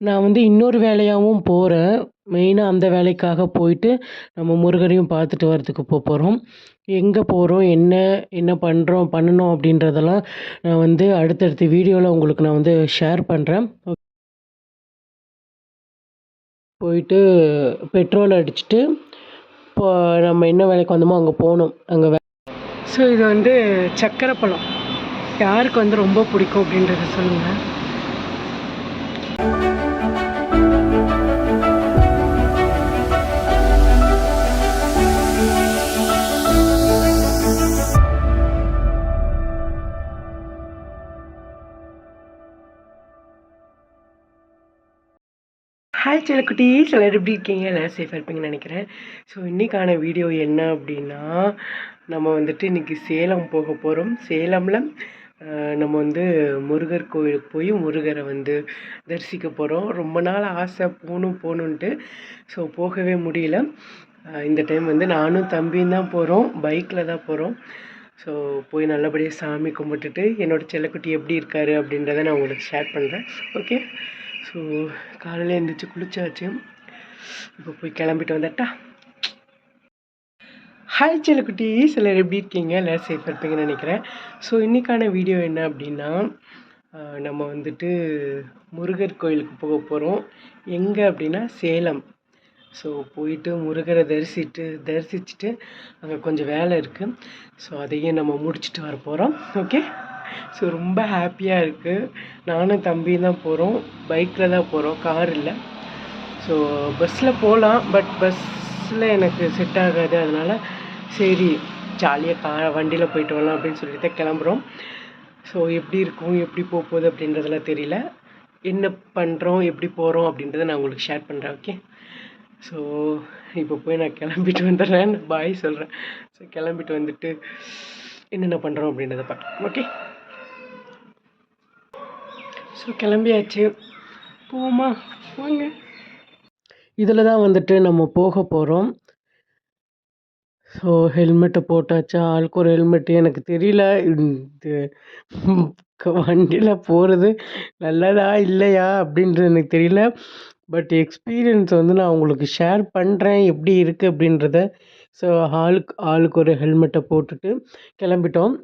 நான் வந்து இன்னொரு வேலையாகவும் போகிறேன் மெயினாக அந்த வேலைக்காக போயிட்டு நம்ம முருகரையும் பார்த்துட்டு வரதுக்கு போக போகிறோம் எங்கே போகிறோம் என்ன என்ன பண்ணுறோம் பண்ணணும் அப்படின்றதெல்லாம் நான் வந்து அடுத்தடுத்த வீடியோவில் உங்களுக்கு நான் வந்து ஷேர் பண்ணுறேன் போயிட்டு பெட்ரோல் அடிச்சுட்டு இப்போ நம்ம என்ன வேலைக்கு வந்தோமோ அங்கே போகணும். அங்கே வே ஸோ இது வந்து சக்கரை பழம் யாருக்கு வந்து ரொம்ப பிடிக்கும் அப்படின்றத சொல்லுங்கள் ஹாய் செல்லக்குட்டீஸ் எல்லோரும் எப்படி இருக்கீங்க? எல்லோரும் சேஃபாக இருப்பீங்கன்னு நினைக்கிறேன். ஸோ இன்றைக்கான வீடியோ என்ன அப்படின்னா நம்ம வந்துட்டு இன்றைக்கி சேலம் போக போகிறோம் சேலமில் நம்ம வந்து முருகர் கோயிலுக்கு போய் முருகரை வந்து தரிசிக்க போகிறோம் ரொம்ப நாள் ஆசை போகணும் போகணுன்ட்டு ஸோ போகவே முடியல. இந்த டைம் வந்து நானும் தம்பியும் தான் போகிறோம் பைக்கில் தான் போகிறோம் ஸோ போய் நல்லபடியாக சாமி கும்பிட்டுட்டு என்னோடய செல்லக்குட்டி எப்படி இருக்கார் அப்படின்றத நான் உங்களுக்கு ஷேர் பண்ணுறேன் ஓகே ஸோ காலையில் எழுந்திரிச்சு குளிச்சாச்சு. இப்போ போய் கிளம்பிட்டு வந்துட்டா. ஹாய் செல்லக்குட்டி சிலர் எப்படி இருக்கீங்க? எல்லோரும் சேஃபாக இருப்பீங்கன்னு நினைக்கிறேன். ஸோ இன்றைக்கான வீடியோ என்ன அப்படின்னா நம்ம வந்துட்டு முருகர் கோயிலுக்கு போக போகிறோம் எங்கே அப்படின்னா சேலம். ஸோ போயிட்டு முருகரை தரிசிட்டு தரிசிச்சுட்டு அங்கே கொஞ்சம் வேலை இருக்குது ஸோ அதையும் நம்ம முடிச்சுட்டு வர போகிறோம் ஓகே ஸோ ரொம்ப ஹாப்பியாக இருக்குது நானும் தம்பியும் தான் போகிறோம் பைக்கில் தான் போகிறோம் கார் இல்லை. ஸோ பஸ்ஸில் போகலாம் பட் பஸ்ஸில் எனக்கு செட் ஆகாது. அதனால் சரி ஜாலியாக கா வண்டியில் போயிட்டு வரலாம் அப்படின்னு சொல்லிட்டு தான் கிளம்புறோம். ஸோ எப்படி இருக்கும்? எப்படி போக போகுது? அப்படின்றதெல்லாம் தெரியல. என்ன பண்ணுறோம் எப்படி போகிறோம் அப்படின்றத நான் உங்களுக்கு ஷேர் பண்ணுறேன் ஓகே ஸோ இப்போ போய் நான் கிளம்பிட்டு வந்துடுறேன். பாய் சொல்கிறேன் ஸோ கிளம்பிட்டு வந்துட்டு என்னென்ன பண்ணுறோம் அப்படின்றத பார்க்கலாம் ஓகே ஸோ கிளம்பியாச்சு. போமா வாங்க. இதில் தான் வந்துட்டு நம்ம போக போகிறோம். ஸோ ஹெல்மெட்டை போட்டாச்சா? ஆளுக்கு ஒரு ஹெல்மெட்டு எனக்கு தெரியல. இது வண்டியில் போகிறது நல்லதா இல்லையா அப்படின்றது எனக்கு தெரியல. பட் எக்ஸ்பீரியன்ஸ் வந்து நான் உங்களுக்கு ஷேர் பண்ணுறேன் எப்படி இருக்குது அப்படின்றத. ஸோ ஆளுக்கு ஆளுக்கு ஒரு ஹெல்மெட்டை போட்டுட்டு கிளம்பிட்டோம்.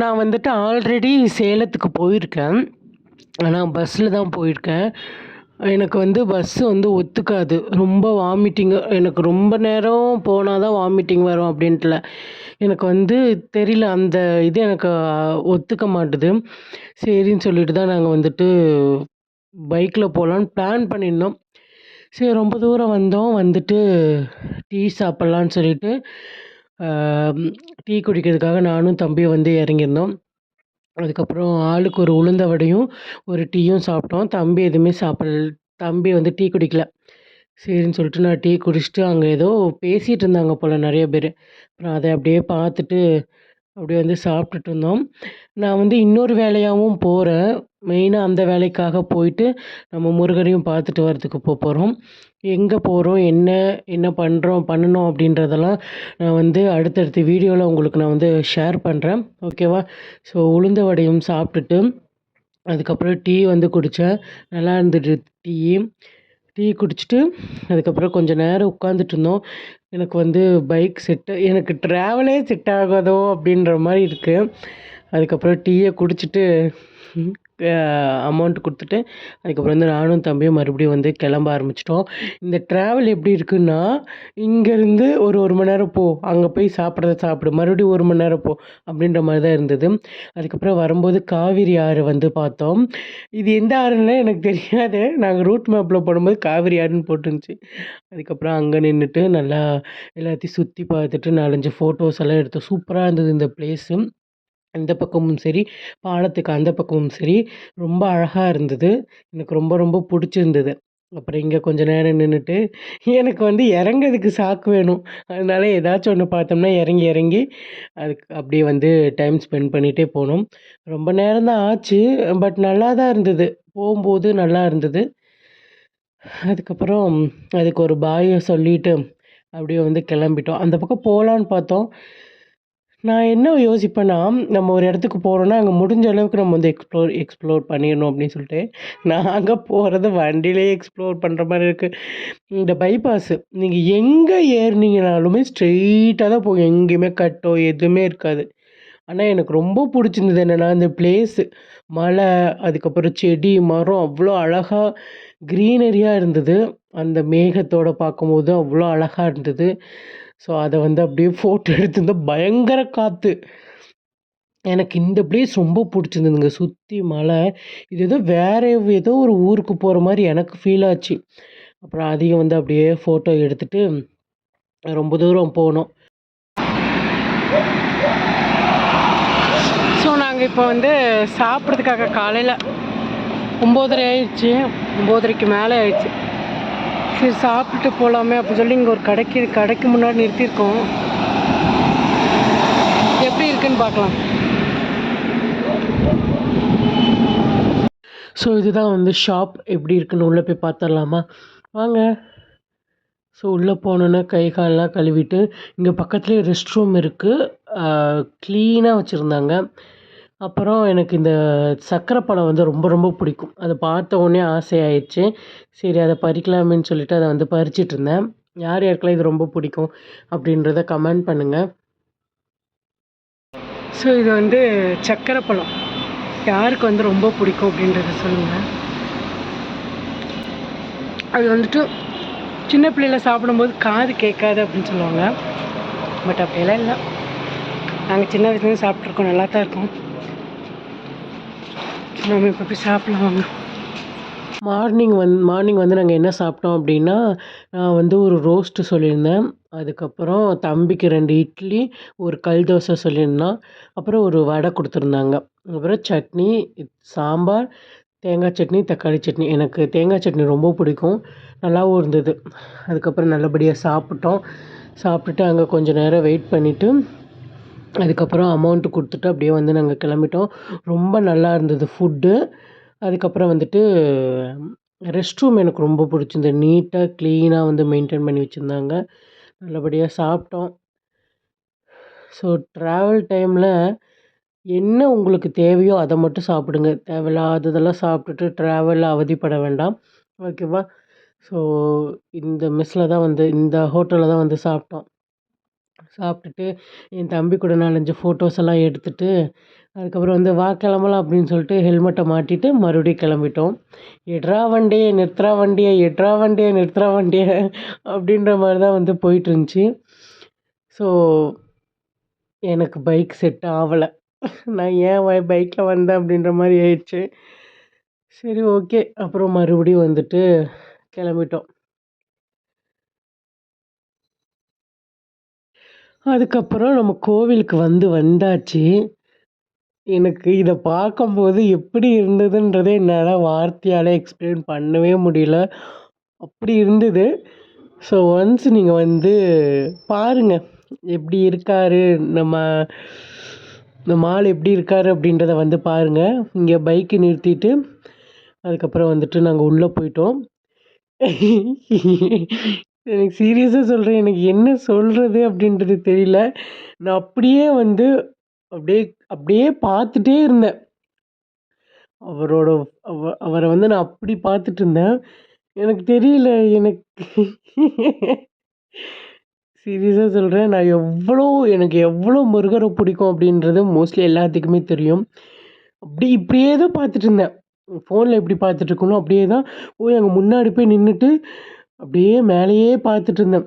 நான் வந்துட்டு ஆல்ரெடி சேலத்துக்கு போயிருக்கேன். ஆனால் பஸ்ஸில் தான் போயிருக்கேன். எனக்கு வந்து பஸ்ஸு வந்து ஒத்துக்காது. ரொம்ப வாமிட்டிங்கு எனக்கு ரொம்ப நேரம் போனால் தான் வாமிட்டிங் வரும் அப்படின்ட்டுல. எனக்கு வந்து தெரியல அந்த இது எனக்கு ஒத்துக்க மாட்டுது. சரின்னு சொல்லிட்டு தான் நாங்கள் வந்துட்டு பைக்கில் போகலான்னு பிளான் பண்ணியிருந்தோம். சரி ரொம்ப தூரம் வந்தோம். வந்துட்டு டீ சாப்பிட்லான்னு சொல்லிட்டு டீ குடிக்கிறதுக்காக நானும் தம்பியும் வந்து இறங்கியிருந்தோம். அதுக்கப்புறம் ஆளுக்கு ஒரு உளுந்த வடையும் ஒரு டீயும் சாப்பிட்டோம். தம்பி எதுவுமே சாப்பிடல. தம்பி வந்து டீ குடிக்கல. சரின்னு சொல்லிட்டு நான் டீ குடிச்சிட்டு அங்கே ஏதோ பேசிகிட்டு இருந்தாங்க போல் நிறைய பேர். அப்புறம் அதை அப்படியே பார்த்துட்டு அப்படியே வந்து சாப்பிட்டுட்டு இருந்தோம். நான் வந்து இன்னொரு வேலையாகவும் போகிறேன் மெயினாக அந்த வேலைக்காக போயிட்டு நம்ம முருகரையும் பார்த்துட்டு வரதுக்கு போக போகிறோம் எங்கே போகிறோம் என்ன என்ன பண்ணுறோம் பண்ணணும் அப்படின்றதெல்லாம் நான் வந்து அடுத்தடுத்த வீடியோவில் உங்களுக்கு நான் வந்து ஷேர் பண்ணுறேன் ஓகேவா ஸோ உளுந்த வடையும் சாப்பிட்டுட்டு அதுக்கப்புறம் டீ வந்து குடித்தேன் நல்லா இருந்துட்டு டீ. டீ குடிச்சிட்டு அதுக்கப்புறம் கொஞ்சம் நேரம் உட்காந்துட்டு இருந்தோம். எனக்கு வந்து பைக் செட்டு எனக்கு ட்ராவலே செட் ஆகாதோ அப்படின்ற மாதிரி இருக்குது அதுக்கப்புறம் டீயை குடிச்சிட்டு அமௌண்ட் கொடுத்துட்டு அதுக்கப்புறம் வந்து நானும் தம்பியும் மறுபடியும் வந்து கிளம்ப ஆரம்பிச்சிட்டோம். இந்த ட்ராவல் எப்படி இருக்குன்னா இங்கேருந்து ஒரு ஒரு மணி நேரம் போ அங்கே போய் சாப்பிட்றத சாப்பிடு மறுபடியும் ஒரு மணி நேரம் போ அப்படின்ற மாதிரி தான் இருந்தது. அதுக்கப்புறம் வரும்போது காவிரி ஆறு வந்து பார்த்தோம். இது எந்த ஆறுன்னா எனக்கு தெரியாது. நாங்கள் ரூட் மேப்பில் போடும்போது காவிரி ஆறுன்னு போட்டுருந்துச்சு. அதுக்கப்புறம் அங்கே நின்றுட்டு நல்லா எல்லாத்தையும் சுற்றி பார்த்துட்டு நாலஞ்சு ஃபோட்டோஸ் எல்லாம் எடுத்தோம். சூப்பராக இருந்தது இந்த பிளேஸு இந்த பக்கமும் சரி பாலத்துக்கு அந்த பக்கமும் சரி ரொம்ப அழகாக இருந்தது. எனக்கு ரொம்ப ரொம்ப பிடிச்சிருந்தது. அப்புறம் இங்கே கொஞ்சம் நேரம் நின்றுட்டு எனக்கு வந்து இறங்கிறதுக்கு சாக்கு வேணும். அதனால ஏதாச்சும் ஒன்று பார்த்தோம்னா இறங்கி இறங்கி அதுக்கு அப்படியே வந்து டைம் ஸ்பெண்ட் பண்ணிகிட்டே போனோம். ரொம்ப நேரம் தான் ஆச்சு பட் நல்லா தான் இருந்தது. போகும்போது நல்லா இருந்தது. அதுக்கப்புறம் அதுக்கு ஒரு பாயை சொல்லிவிட்டு அப்படியே வந்து கிளம்பிட்டோம். அந்த பக்கம் போகலான்னு பார்த்தோம். நான் என்ன யோசிப்பேன்னா நம்ம ஒரு இடத்துக்கு போகிறோன்னா அங்கே முடிஞ்ச அளவுக்கு நம்ம வந்து எக்ஸ்ப்ளோர் எக்ஸ்ப்ளோர் பண்ணிடணும் அப்படின்னு சொல்லிட்டு நான் அங்கே போகிறது வண்டியிலே எக்ஸ்ப்ளோர் பண்ணுற மாதிரி இருக்குது இந்த பைபாஸு நீங்கள் எங்கே ஏறினீங்கனாலுமே ஸ்ட்ரெயிட்டாக தான் போகும் எங்கேயுமே கட்டோ எதுவுமே இருக்காது. ஆனால் எனக்கு ரொம்ப பிடிச்சிருந்தது என்னென்னா இந்த பிளேஸு மலை அதுக்கப்புறம் செடி மரம் அவ்வளோ அழகாக க்ரீனரியாக இருந்தது. அந்த மேகத்தோட பார்க்கும்போது அவ்வளோ அழகாக இருந்தது. ஸோ அதை வந்து அப்படியே ஃபோட்டோ எடுத்திருந்தோம் பயங்கர காற்று எனக்கு இந்த பிளேஸ் ரொம்ப பிடிச்சிருந்ததுங்க. சுற்றி மலை. இது ஏதோ வேறு ஏதோ ஒரு ஊருக்கு போகிற மாதிரி எனக்கு ஃபீல் ஆச்சு. அப்புறம் அதையும் வந்து அப்படியே ஃபோட்டோ எடுத்துகிட்டு ரொம்ப தூரம் போனோம். ஸோ நாங்கள் இப்போ வந்து சாப்பிட்றதுக்காக காலையில் ஒம்போதரை ஆயிடுச்சு. ஒம்போதரைக்கு மேலே ஆயிடுச்சு. சரி சாப்பிட்டுட்டு போகலாமே அப்படின்னு சொல்லி இங்கே ஒரு கடைக்கு கடைக்கு முன்னாடி நிறுத்தியிருக்கோம். எப்படி இருக்குன்னு பார்க்கலாம். ஸோ இதுதான் வந்து ஷாப் எப்படி இருக்குன்னு உள்ளே போய் பார்த்துடலாமா? வாங்க. ஸோ உள்ளே போனோன்னே கை காலெலாம் கழுவிட்டு இங்கே பக்கத்துலேயே ரெஸ்ட் ரூம் இருக்குது க்ளீனாக வச்சுருந்தாங்க. அப்புறம் எனக்கு இந்த சக்கரை பழம் வந்து ரொம்ப ரொம்ப பிடிக்கும். அதை பார்த்த உடனே ஆசையாயிடுச்சு. சரி அதை பறிக்கலாமேன்னு சொல்லிட்டு அதை வந்து பறிச்சிட்டு இருந்தேன். யார் யாருக்கெல்லாம் இது ரொம்ப பிடிக்கும் அப்படின்றத கமெண்ட் பண்ணுங்கள் ஸோ இது வந்து சக்கரை பழம். யாருக்கு வந்து ரொம்ப பிடிக்கும் அப்படின்றத சொல்லுங்கள் அது வந்துட்டு சின்ன பிள்ளைல சாப்பிடும்போது காது கேட்காது அப்படின்னு சொல்லுவாங்க. பட் அப்படியெல்லாம் இல்லை. நாங்கள் சின்ன வயசுலேருந்து சாப்பிட்ருக்கோம் நல்லா தான் இருக்கும். நம்ம இப்போ போய் சாப்பிடலாம் வாங்க. மார்னிங் வந் மார்னிங் வந்து நாங்கள் என்ன சாப்பிட்டோம் அப்படின்னா நான் வந்து ஒரு ரோஸ்ட்டு சொல்லியிருந்தேன். அதுக்கப்புறம் தம்பிக்கு ரெண்டு இட்லி ஒரு கல் தோசை சொல்லியிருந்தான். அப்புறம் ஒரு வடை கொடுத்துருந்தாங்க. அப்புறம் சட்னி சாம்பார் தேங்காய் சட்னி தக்காளி சட்னி. எனக்கு தேங்காய் சட்னி ரொம்ப பிடிக்கும். நல்லாவும் இருந்தது. அதுக்கப்புறம் நல்லபடியாக சாப்பிட்டோம். சாப்பிட்டுட்டு அங்கே கொஞ்சம் நேரம் வெயிட் பண்ணிவிட்டு அதுக்கப்புறம் அமௌண்ட்டு கொடுத்துட்டு அப்படியே வந்து நாங்கள் கிளம்பிட்டோம். ரொம்ப நல்லா இருந்தது ஃபுட்டு அதுக்கப்புறம் வந்துட்டு ரெஸ்ட் ரூம் எனக்கு ரொம்ப பிடிச்சிருந்தது. நீட்டாக க்ளீனாக வந்து மெயின்டைன் பண்ணி வச்சுருந்தாங்க. நல்லபடியாக சாப்பிட்டோம். ஸோ ட்ராவல் டைமில் என்ன உங்களுக்கு தேவையோ அதை மட்டும் சாப்பிடுங்க. தேவையில்லாததெல்லாம் சாப்பிட்டுட்டு ட்ராவலில் அவதிப்பட வேண்டாம். ஓகேவா ஸோ இந்த மெஸ்ஸில் தான் வந்து இந்த ஹோட்டலில் தான் வந்து சாப்பிட்டோம். சாப்பிட்டுட்டு என் தம்பி கூட நாலஞ்சு ஃபோட்டோஸ் எல்லாம் எடுத்துகிட்டு அதுக்கப்புறம் வந்து வா கிளம்பலாம் அப்படின்னு சொல்லிட்டு ஹெல்மெட்டை மாட்டிட்டு மறுபடியும் கிளம்பிட்டோம். எட்ரா வண்டியை நிறுத்துறா வண்டியை எட்ரா வண்டியை நிறுத்துறா வண்டியை அப்படின்ற மாதிரி தான் வந்து போயிட்டுருந்துச்சி. ஸோ எனக்கு பைக் செட் ஆகலை. நான் ஏன் பைக்கில் வந்தேன் அப்படின்ற மாதிரி ஆயிடுச்சு. சரி ஓகே அப்புறம் மறுபடியும் வந்துட்டு கிளம்பிட்டோம். அதுக்கப்புறம் நம்ம கோவிலுக்கு வந்து வந்தாச்சு. எனக்கு இதை பார்க்கும்போது எப்படி இருந்ததுன்றதே என்னால் வார்த்தையால் எக்ஸ்பிளைன் பண்ணவே முடியல. அப்படி இருந்தது. ஸோ ஒன்ஸ் நீங்கள் வந்து பாருங்கள் எப்படி இருக்கார்? நம்ம நம்ம ஆள் எப்படி இருக்கார் அப்படின்றத வந்து பாருங்கள் இங்கே பைக்கு நிறுத்திட்டு அதுக்கப்புறம் வந்துட்டு நாங்கள் உள்ளே போயிட்டோம். எனக்கு சீரியஸாக சொல்கிறேன் எனக்கு என்ன சொல்கிறது அப்படின்றது தெரியல. நான் அப்படியே வந்து அப்படியே அப்படியே பார்த்துட்டே இருந்தேன். அவரோட அவ அவரை வந்து நான் அப்படி பார்த்துட்டு இருந்தேன். எனக்கு தெரியல எனக்கு சீரியஸாக சொல்கிறேன் நான் எவ்வளோ எனக்கு எவ்வளோ முருகரை பிடிக்கும் அப்படின்றது மோஸ்ட்லி எல்லாத்துக்குமே தெரியும். அப்படி இப்படியே தான் பார்த்துட்டு இருந்தேன். ஃபோனில் எப்படி பார்த்துட்டு இருக்கணும் அப்படியே தான் போய் அங்கே முன்னாடி போய் நின்றுட்டு அப்படியே மேலேயே பார்த்துட்டு இருந்தேன்.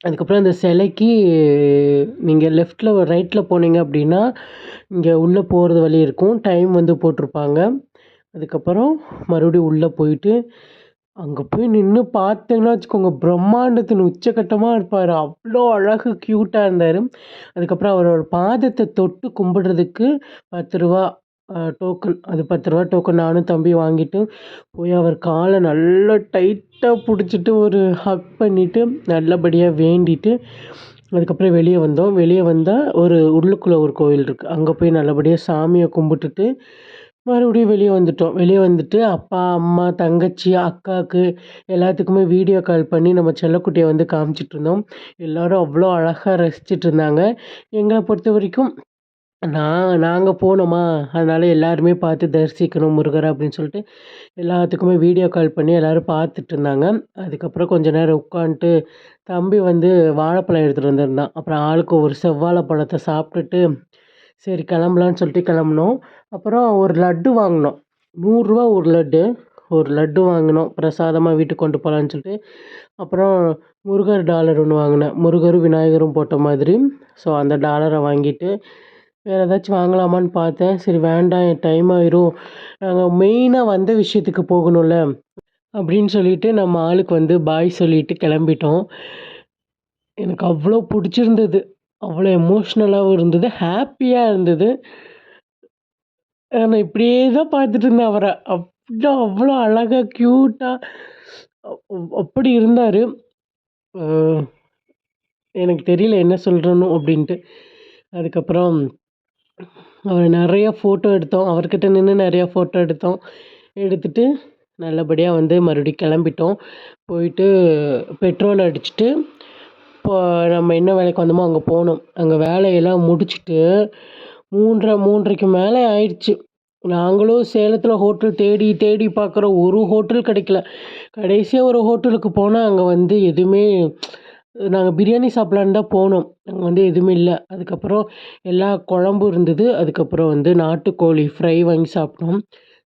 அதுக்கப்புறம் அந்த சிலைக்கு நீங்கள் லெஃப்ட்டில் ரைட்டில் போனீங்க அப்படின்னா இங்கே உள்ளே போகிறது வழி இருக்கும். டைம் வந்து போட்டிருப்பாங்க. அதுக்கப்புறம் மறுபடியும் உள்ளே போயிட்டு அங்கே போய் நின்று பார்த்தீங்கன்னா வச்சுக்கோங்க பிரம்மாண்டத்தின் உச்சக்கட்டமாக இருப்பார். அவ்வளோ அழகு க்யூட்டாக இருந்தார். அதுக்கப்புறம் அவரோட பாதத்தை தொட்டு கும்பிடுறதுக்கு பத்து ரூபா டோக்கன் அது பத்து ரூபா டோக்கன் நானும் தம்பி வாங்கிட்டு போய் அவர் காலை நல்லா டைட்டாக பிடிச்சிட்டு ஒரு ஹக் பண்ணிவிட்டு நல்லபடியாக வேண்டிட்டு அதுக்கப்புறம் வெளியே வந்தோம். வெளியே வந்தால் ஒரு உள்ளுக்குள்ளே ஒரு கோவில் இருக்குது அங்கே போய் நல்லபடியாக சாமியை கும்பிட்டுட்டு மறுபடியும் வெளியே வந்துட்டோம். வெளியே வந்துட்டு அப்பா அம்மா தங்கச்சி அக்காவுக்கு எல்லாத்துக்குமே வீடியோ கால் பண்ணி நம்ம செல்லக்குட்டியை வந்து காமிச்சிட்டு இருந்தோம். எல்லோரும் அவ்வளோ அழகாக ரசிச்சிட்டு இருந்தாங்க. எங்களை பொறுத்த வரைக்கும் நான் நாங்கள் போனோமா? அதனால் எல்லாருமே பார்த்து தரிசிக்கணும் முருகரை அப்படின்னு சொல்லிட்டு எல்லாத்துக்குமே வீடியோ கால் பண்ணி எல்லோரும் பார்த்துட்டு இருந்தாங்க. அதுக்கப்புறம் கொஞ்ச நேரம் உட்காந்துட்டு தம்பி வந்து வாழைப்பழம் எடுத்துகிட்டு வந்திருந்தான். அப்புறம் ஆளுக்கு ஒரு செவ்வாழை பழத்தை சாப்பிட்டுட்டு சரி கிளம்பலான்னு சொல்லிட்டு கிளம்புனோம். அப்புறம் ஒரு லட்டு வாங்கினோம். நூறுரூவா ஒரு லட்டு. ஒரு லட்டு வாங்கினோம். பிரசாதமாக வீட்டுக்கு கொண்டு போகலான்னு சொல்லிட்டு. அப்புறம் முருகர் டாலர் ஒன்று வாங்கினேன். முருகரும் விநாயகரும் போட்ட மாதிரி. ஸோ அந்த டாலரை வாங்கிட்டு வேறு ஏதாச்சும் வாங்கலாமான்னு பார்த்தேன். சரி வேண்டாம் என் டைம் ஆயிரும். நாங்கள் மெயினாக வந்த விஷயத்துக்கு போகணும்ல அப்படின்னு சொல்லிட்டு நம்ம ஆளுக்கு வந்து பாய் சொல்லிட்டு கிளம்பிட்டோம். எனக்கு அவ்வளோ பிடிச்சிருந்தது. அவ்வளோ எமோஷ்னலாகவும் இருந்தது. ஹாப்பியாக இருந்தது. நான் இப்படியே தான் பார்த்துட்டு இருந்தேன் அவரை. அவ்வளோ அவ்வளோ அழகாக க்யூட்டாக அப்படி இருந்தார். எனக்கு தெரியல என்ன சொல்கிறனும் அப்படின்ட்டு. அதுக்கப்புறம் அவர் நிறைய ஃபோட்டோ எடுத்தோம். அவர்கிட்ட நின்று நிறையா ஃபோட்டோ எடுத்தோம். எடுத்துட்டு நல்லபடியாக வந்து மறுபடியும் கிளம்பிட்டோம். போயிட்டு பெட்ரோல் அடிச்சுட்டு இப்போ நம்ம என்ன வேலைக்கு வந்தோமோ அங்கே போனோம். அங்கே வேலையெல்லாம் முடிச்சுட்டு மூன்றரை மூன்றரைக்கு மேலே ஆயிடுச்சு. நாங்களும் சேலத்தில் ஹோட்டல் தேடி தேடி பார்க்குறோம் ஒரு ஹோட்டல் கிடைக்கல. கடைசியாக ஒரு ஹோட்டலுக்கு போனால் அங்கே வந்து எதுவுமே நாங்கள் பிரியாணி சாப்பிட்லான்னு தான் போனோம். அங்கே வந்து எதுவுமே இல்லை. அதுக்கப்புறம் எல்லா குழம்பும் இருந்தது. அதுக்கப்புறம் வந்து நாட்டுக்கோழி ஃப்ரை வாங்கி சாப்பிட்டோம்.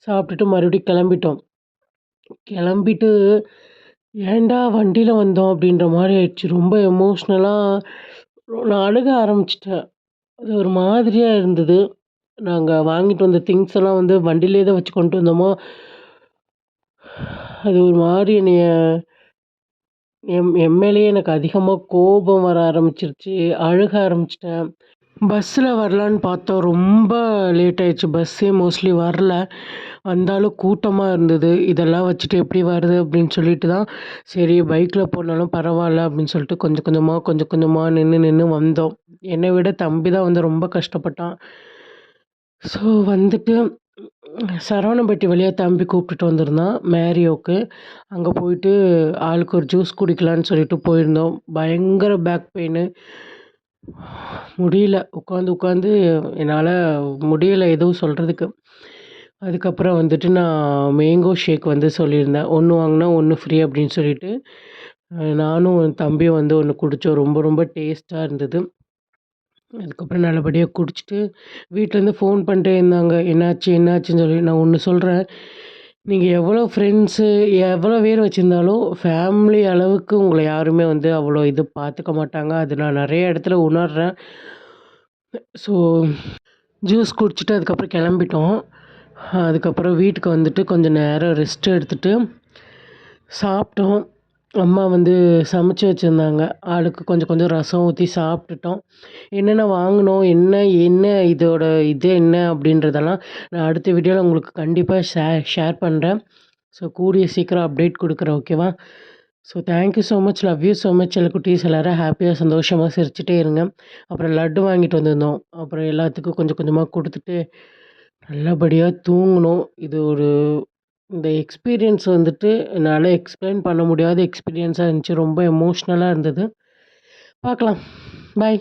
சாப்பிட்டுட்டு மறுபடியும் கிளம்பிட்டோம். கிளம்பிட்டு ஏன்டா வண்டியில் வந்தோம் அப்படின்ற மாதிரி ஆயிடுச்சு. ரொம்ப எமோஷ்னலாக நான் அழுக ஆரம்பிச்சிட்டேன். அது ஒரு மாதிரியாக இருந்தது. நாங்கள் வாங்கிட்டு வந்த திங்ஸ் எல்லாம் வந்து வண்டியிலே தான் வச்சு கொண்டு வந்தோமா? அது ஒரு மாதிரி என்னைய எம் என் மேலேயே எனக்கு அதிகமாக கோபம் வர ஆரம்பிச்சிருச்சு அழுக ஆரம்பிச்சிட்டேன். பஸ்ஸில் வரலான்னு பார்த்தோம் ரொம்ப லேட் ஆயிடுச்சு. பஸ்ஸே மோஸ்ட்லி வரல. வந்தாலும் கூட்டமாக இருந்தது. இதெல்லாம் வச்சுட்டு எப்படி வருது அப்படின்னு சொல்லிட்டு தான் சரி பைக்கில் போனாலும் பரவாயில்ல அப்படின்னு சொல்லிட்டு கொஞ்சம் கொஞ்சமாக கொஞ்சம் கொஞ்சமாக நின்று நின்று வந்தோம். என்னை விட தம்பி தான் வந்து ரொம்ப கஷ்டப்பட்டான். ஸோ வந்துட்டு சரவணம்பட்டி வழியாக தம்பி கூப்பிட்டுட்டு வந்திருந்தான் மேரியோக்கு அங்கே போயிட்டு ஆளுக்கு ஒரு ஜூஸ் குடிக்கலான்னு சொல்லிட்டு போயிருந்தோம். பயங்கர பேக் பெயின் முடியல. உட்காந்து உட்காந்து என்னால் முடியலை எதுவும் சொல்கிறதுக்கு அதுக்கப்புறம் வந்துட்டு நான் மேங்கோ ஷேக் வந்து சொல்லியிருந்தேன். ஒன்று வாங்கினா ஒன்று ஃப்ரீ அப்படின்னு சொல்லிட்டு. நானும் என் தம்பியும் வந்து ஒன்று குடித்தோம் ரொம்ப ரொம்ப டேஸ்ட்டாக இருந்தது. அதுக்கப்புறம் நல்லபடியாக குடிச்சிட்டு வீட்டிலேருந்து ஃபோன் பண்ணிட்டே இருந்தாங்க. என்னாச்சு என்னாச்சுன்னு சொல்லி நான் ஒன்று சொல்கிறேன் நீங்கள் எவ்வளோ ஃப்ரெண்ட்ஸு எவ்வளோ பேர் வச்சுருந்தாலும் ஃபேமிலி அளவுக்கு உங்களை யாருமே வந்து அவ்வளோ இது பார்த்துக்க மாட்டாங்க. அது நான் நிறைய இடத்துல உணர்கிறேன் ஸோ ஜூஸ் குடிச்சிட்டு அதுக்கப்புறம் கிளம்பிட்டோம். அதுக்கப்புறம் வீட்டுக்கு வந்துட்டு கொஞ்சம் நேரம் ரெஸ்ட் எடுத்துகிட்டு சாப்பிட்டோம். அம்மா வந்து சமைச்சு வச்சுருந்தாங்க. ஆளுக்கு கொஞ்சம் கொஞ்சம் ரசம் ஊற்றி சாப்பிட்டுட்டோம். என்னென்ன வாங்கினோம்? என்ன என்ன இதோட இது என்ன அப்படின்றதெல்லாம் நான் அடுத்த வீடியோவில் உங்களுக்கு கண்டிப்பாக ஷே ஷேர் பண்ணுறேன் ஸோ கூடிய சீக்கிரம் அப்டேட் கொடுக்குறேன் ஓகேவா so thank you so much love you so much எல்லா குட்டீஸ். எல்லோரும் ஹாப்பியாக சந்தோஷமாக சிரிச்சுட்டே இருங்க. அப்புறம் லட்டு வாங்கிட்டு வந்திருந்தோம். அப்புறம் எல்லாத்துக்கும் கொஞ்சம் கொஞ்சமாக கொடுத்துட்டு நல்லபடியாக தூங்கினோம் இது ஒரு இந்த எக்ஸ்பீரியன்ஸ் வந்துட்டு என்னால் எக்ஸ்பிளைன் பண்ண முடியாத எக்ஸ்பீரியன்ஸாக இருந்துச்சு. ரொம்ப எமோஷ்னலாக இருந்தது. பார்க்கலாம் பாய்